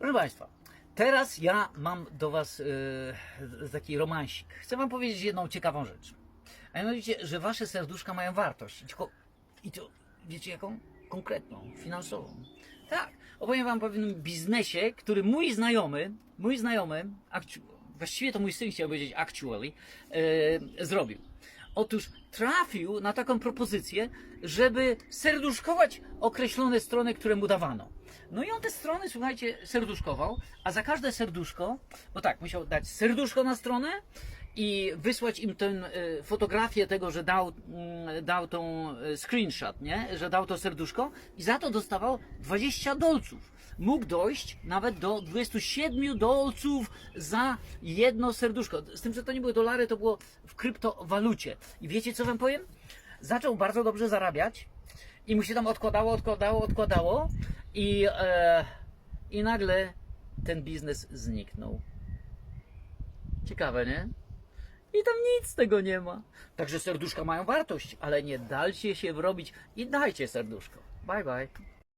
Proszę Państwa, teraz ja mam do Was e, taki romansik. Chcę Wam powiedzieć jedną ciekawą rzecz. A mianowicie, że Wasze serduszka mają wartość. Tylko, I to, wiecie jaką? Konkretną, finansową. Tak, opowiem Wam o pewnym biznesie, który mój znajomy, mój znajomy, właściwie to mój syn chciał powiedzieć actually, e, zrobił. Otóż trafił na taką propozycję, żeby serduszkować określone strony, które mu dawano. No i on te strony, słuchajcie, serduszkował, a za każde serduszko, bo tak, musiał dać serduszko na stronę i wysłać im tę e, fotografię tego, że dał, mm, dał tą e, screenshot, nie? że dał to serduszko i za to dostawał 20 dolców. Mógł dojść nawet do 27 dolców za jedno serduszko. Z tym, że to nie były dolary, to było w kryptowalucie. I wiecie, co wam powiem? Zaczął bardzo dobrze zarabiać i mu się tam odkładało, odkładało, odkładało i, e, i nagle ten biznes zniknął. Ciekawe, nie? I tam nic z tego nie ma. Także serduszka mają wartość, ale nie dajcie się wrobić i dajcie serduszko. Bye bye.